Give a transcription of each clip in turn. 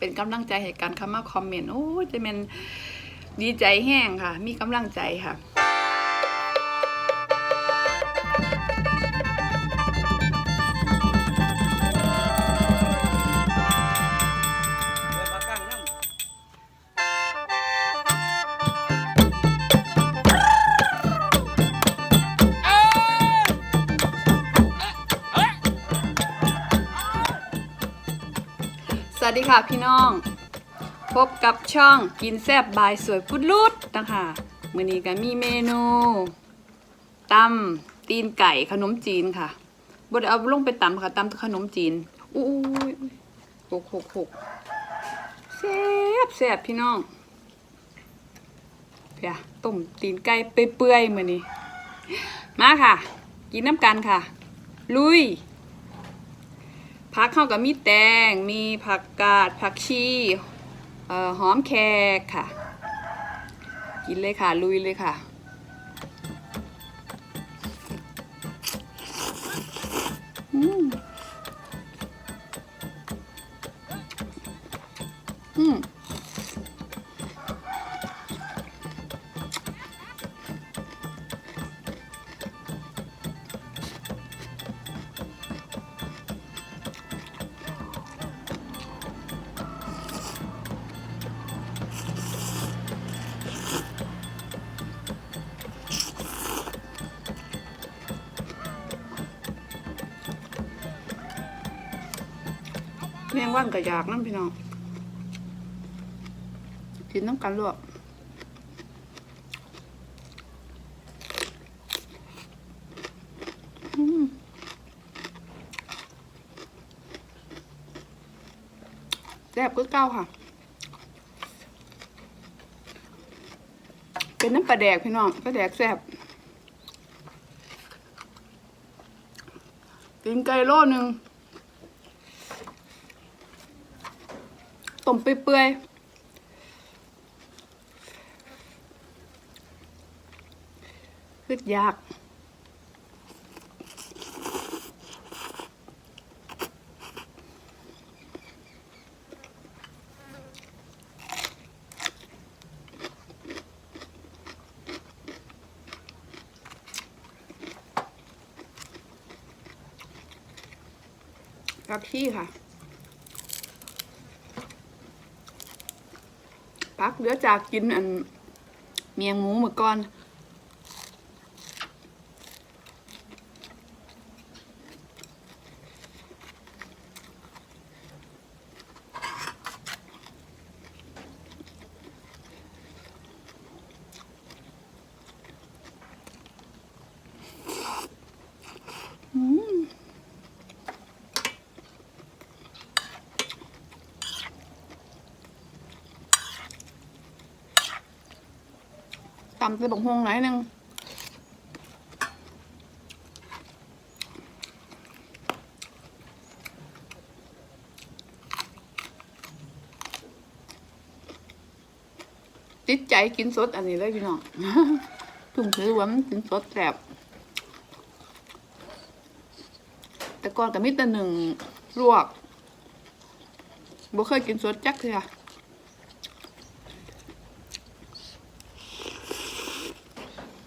เป็นกำลังใจให้กันเข้ามาคอมเมนต์โอ้จะเป็นดีใจแห้งค่ะ มีกำลังใจค่ะ ค่ะพี่น้อง พบกับช่องกินแซบบายสวยพุดลุดนะคะมื้อนี้ก็มีเมนูตำตีนไก่ขนมจีนค่ะบดเอาลงไปตำค่ะตำขนมจีนอุ้ยหกหกหกแซ่บแซ่บพี่น้องเพียต้มตีนไก่เปื่อยๆมื้อนี้มาค่ะ กินน้ำกันค่ะ ลุย ผักเข้ากับมีแตง มีผักกาด ผักชีหอมแขกค่ะ กินเลยค่ะ ลุยเลยค่ะ งวันกับยากนั่นพี่น้อง กินน้ำกันลวกอืมแซ่บก็เก้าค่ะ เป็นน้ำปลาแดกพี่น้องปลาแดกแซ่บตีนไก่โลหนึ่ง มเปื่อยๆคืดยากผักชีค่ะ พักเดี๋ยวจากกินอันเมียงหมูเมื่อก่อน อืม ตำใส่บักฮวงหน่อยหนึงติดใจกินสดอันนี้เลยพี่น้องถุงถือว่ามันกินสดแสบแต่ก่อนก็มีแต่หนึ่งลวกบ่เคยกินสดจักเทื่อ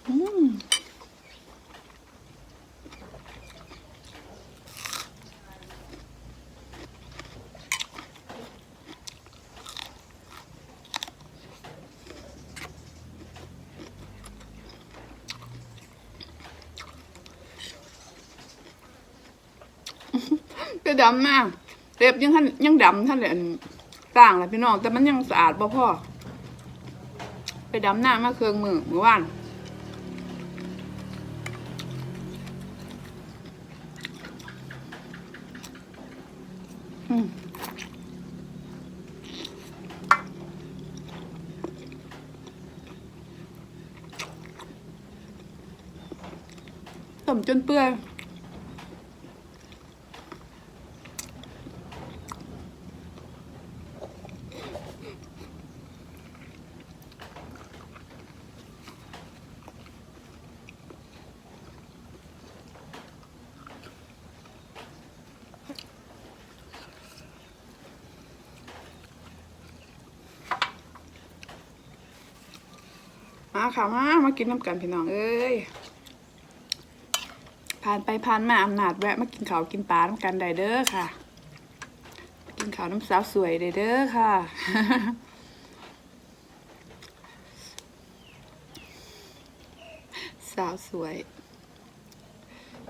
อืม ก็ดำมากเรียบยังท่านยังดำท่านเลยต่างแหละพี่น้องแต่มันยังสะอาดบ่พ่อไปดำหน้ามาเครื่องมือเมื่อวานอืมต้มจนเปื่อย ค่ะมามากินน้ำกันพี่น้องเอ้ยผ่านไปผ่านมาอำนาจแวะมากินข้าวกินปลาน้ำกันได้เด้อค่ะ กินข้าวน้ำสาวสวยได้เด้อค่ะสาวสวย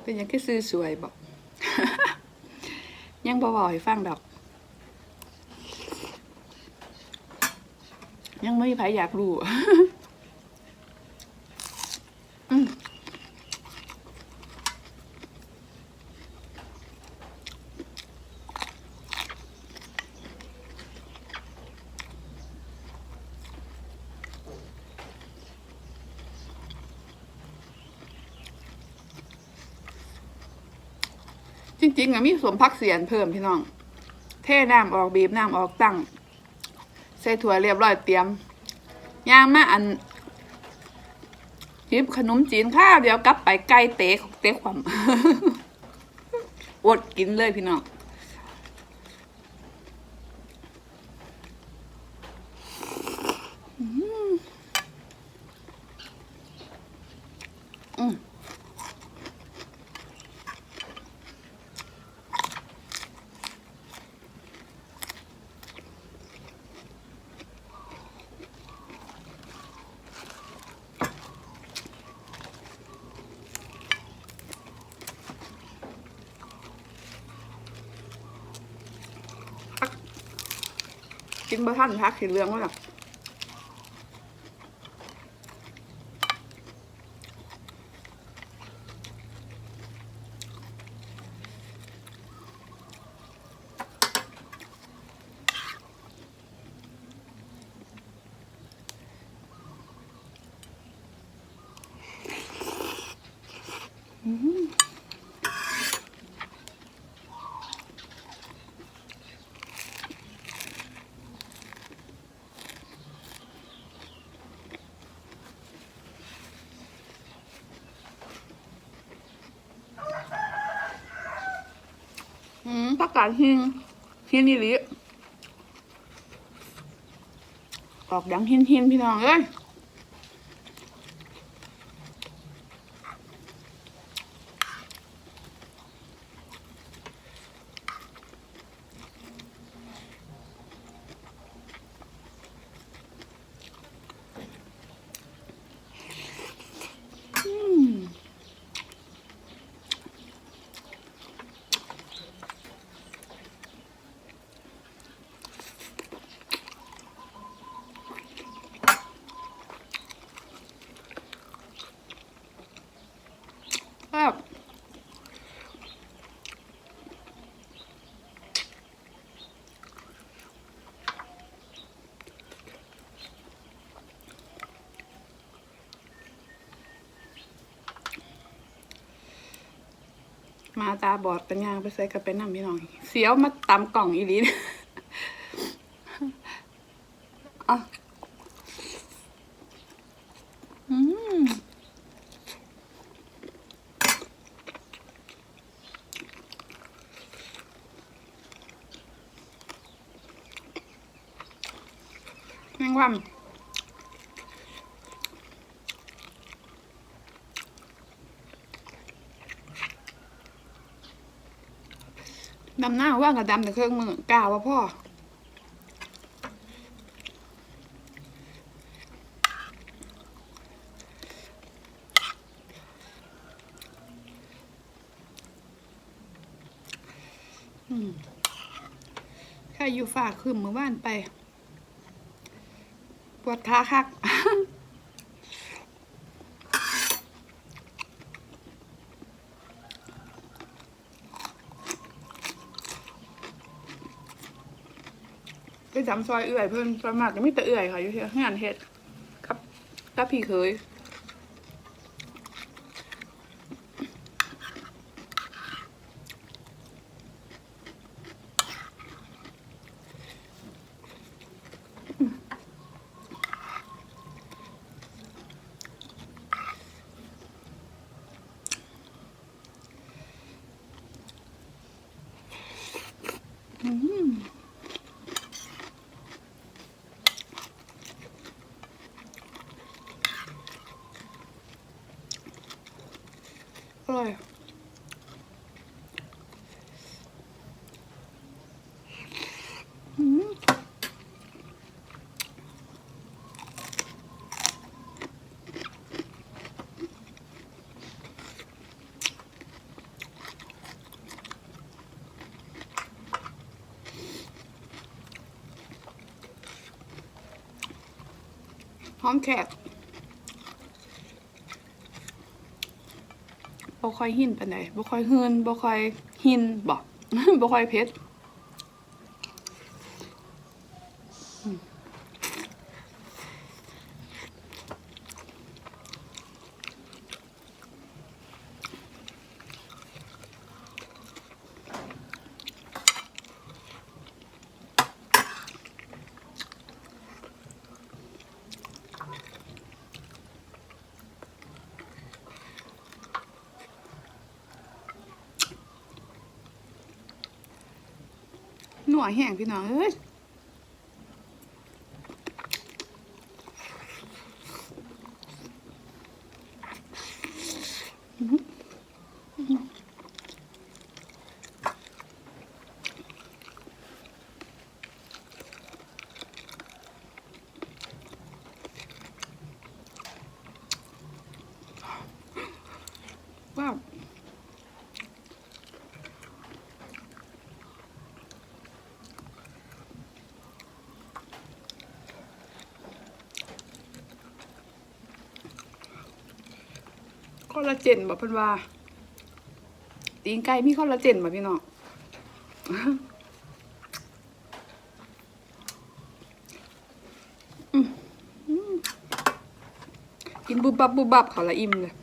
เป็นยังแค่ซื้อสวยบอก ยังบ่บอกให้ฟังดอก ยังไม่มีใครอยากรู้ ริงๆอะมีสมพักเสียนเพิ่มพี่น้อง เทน้ำออกบีบน้ำออกตั้งใส่ถั่วเรียบร้อยเตรียมย่างมาอันยิบขนมจีนข้าวเดียวกลับไปไก่เตะเตะความอดกินเลยพี่น้องอืม กินบะท่านพักสีเหลืองวะล่ะอืมผัก กาศหินหินนี่ลิออกดังหินหินพี่น้องเอ้ยอืม ครับ มาตาบอดเป็นยางไปใส่กับเป็นน้ำพี่น้อง เสียวมาตำกล่องอีลีนอะอืมแมงวัน ดำหน้าว่างกับดำแต่เครื่องมือกล้าว่าพ่ออืมแค่อยู่ฝากคืมเมื่อวานไป ปวดขาคัก ซ้ำซอยเอื่อยเพิ่นประมากก็มีแต่เอื่อยค่ะอยู่ที่งานเฮ็ดกับกับพี่เคย หอมแขกบ่ค่อยหินปานใดบ่ค่อยหืนบ่ค่อยหินบ่บ่ค่อยเผ็ด อืมหนัวแห้งพี่น้องเอ้ย ว้าว คอลลาเจนบอกเพิ่นว่า ตีนไก่มีคอลลาเจนบ่พี่น้องกินบุบบับบุบบับเขาละอิ่มเลย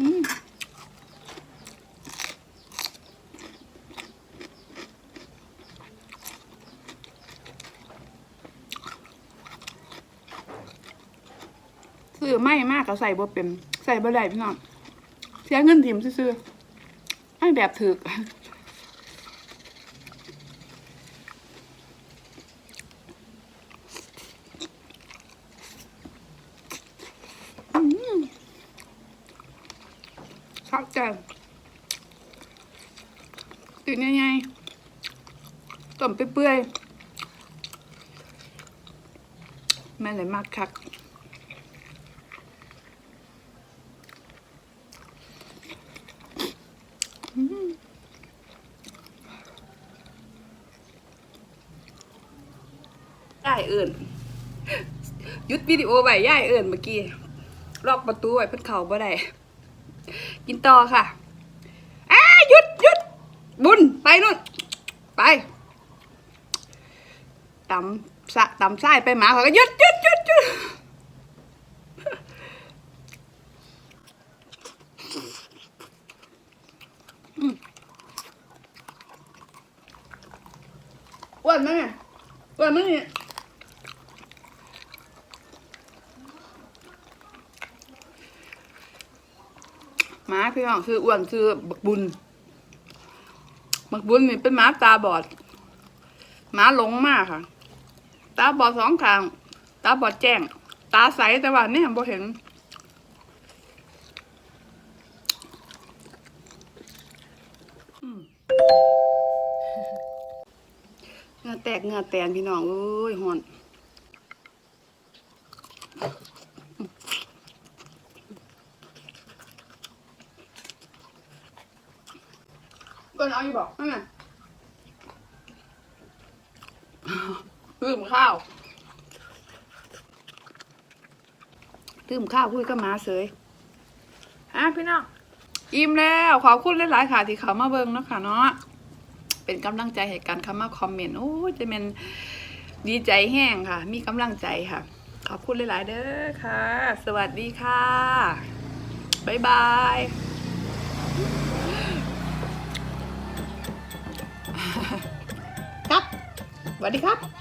อืมซื้อ ไม่มากก็ใส่บ่เป็นใส่บ่ได้พี่น้องเสียเงินถิ่มซื่อๆไม่แบบถึกอืมชอบจังตื่นยังไงต้มเปื่อยๆแม่เลยมากคัก ย่ายเอิญหยุดวิดีโอไว้ย่ายเอิ่นเมื่อกี้ล็อกประตูไว้เพิ่นเขาบ่ได้กินต่อค่ะอ้าหยุดหยุดบุญไปนู่นไปตำสะตำไส้ไปหมาเขาก็หยุดหยุดหยุดหยุด หมาพี่น้องคืออ้วนคือบักบุญ บักบุญนี่เป็นหมาตาบอดหมาหลงมากค่ะ ตาบอดสองข้าง ตาบอดแจ้ง ตาใสแต่ว่าเนี่ยบ่เห็นเงาแตกเงาแตนพี่น้องเอ้ยหอน เป็นเอาอยู่บอกนั่นไงลืมข้าวลืมข้าวคุยกับหมาเสยอะพี่น้องอิ่มแล้วขอบคุณหลายๆค่ะที่เขามาเบิ่งเนาะค่ะเนาะเป็นกำลังใจให้กันเข้ามาคอมเมนต์โอ้ยจะเป็นดีใจแห้งค่ะ มีกำลังใจค่ะ ขอบคุณหลาย ๆ เด้อค่ะ สวัสดีค่ะ บ๊ายบาย วัสดีครับ